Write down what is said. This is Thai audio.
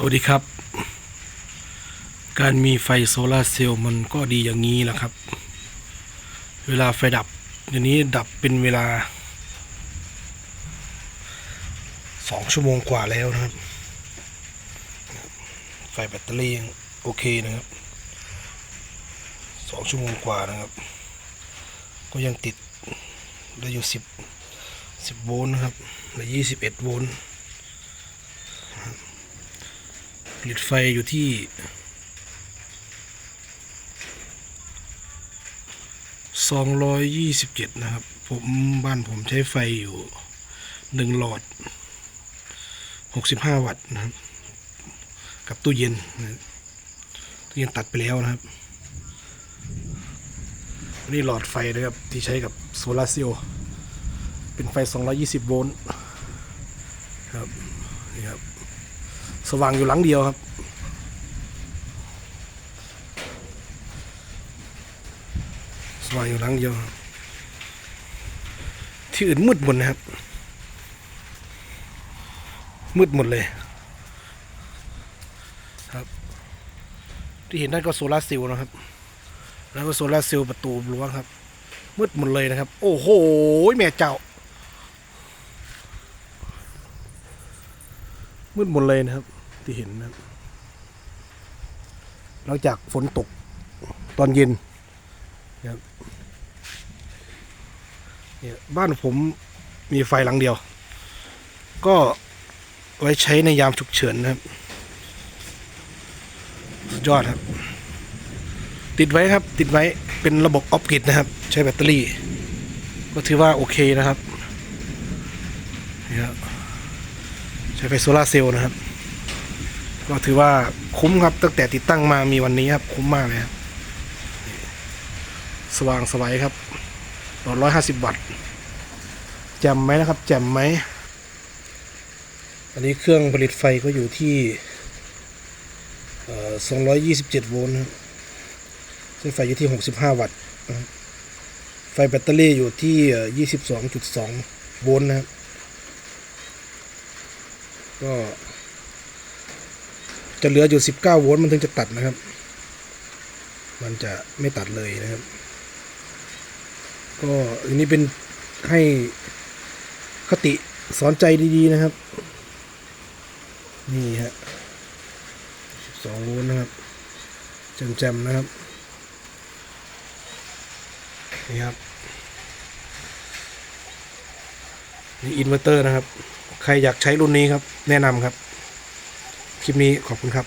สวัสดีครับ การมีไฟโซลาร์เซลล์มันก็ดีอย่างนี้แหละครับ เวลาไฟดับอย่างนี้ดับเป็นเวลาสองชั่วโมงกว่าแล้วนะครับ ไฟแบตเตอรี่ยังโอเคนะครับสองชั่วโมงกว่านะครับ ก็ยังติดได้อยู่สิบสิบโวลต์นะครับและยี่สิบเอ็ดโวลต์ ลิตไฟอยู่ที่สองร้อยยี่สิบเจ็ดนะครับ ผมบ้านผมใช้ไฟอยู่หนึ่งหลอดหกสิบห้าวัตต์นะครับ กับตู้เย็นนะตู้เย็นตัดไปแล้วนะครับ นี่หลอดไฟนะครับ ที่ใช้กับโซลาร์เซลล์เป็นไฟ220โวลต์ครับนี่ครับ สว่างอยู่หลังเดียวครับสว่างอยู่หลังเดียว ที่อื่นมืดหมดนะครับ มืดหมดเลยครับ ที่เห็นนั่นก็โซลาร์เซลล์นะครับ แล้วก็โซลาร์เซลล์ประตูรั้วครับ มืดหมดเลยนะครับ โอ้โหแม่เจ้ามืดหมดเลยนะครับ ที่เห็นนะหลังจากฝนตกตอนเย็นนะครับเนี่ยบ้านผมมีไฟหลังเดียว ก็ไว้ใช้ในยามฉุกเฉินนะครับสุดยอดครับ ติดไว้ครับ ติดไว้เป็นระบบออฟกิดนะครับ ใช้แบตเตอรี่ ก็ถือว่าโอเคนะครับนี่ครับใช้ไฟโซลาเซลล์นะครับ ก็ถือว่าคุ้มครับตั้งแต่ติดตั้งมามีวันนี้ครับ คุ้มมากเลยครับสว่างสวัยครับลดร้อยห้าสิบวัตต์แจ่มไหมนะครับ แจ่มไหมอันนี้เครื่องผลิตไฟก็อยู่ที่สองร้อยยี่สิบเจ็ดโวลต์ครับใช้ไฟอยู่ที่หกสิบห้าวัตต์ไฟแบตเตอรี่อยู่ที่ยี่สิบสองจุดสองโวลต์นะครับก็ จะเหลืออยู่ 19 โวลต์มันถึงจะตัดนะครับ มันจะไม่ตัดเลยนะครับ ก็อันนี้เป็นให้คติสอนใจดีๆนะครับ นี่ฮะ12โวลต์นะครับแจมๆนะครับนี่ครับนี่อินเวอร์เตอร์นะครับ ใครอยากใช้รุ่นนี้ครับ แนะนำครับ คลิปนี้ขอบคุณครับ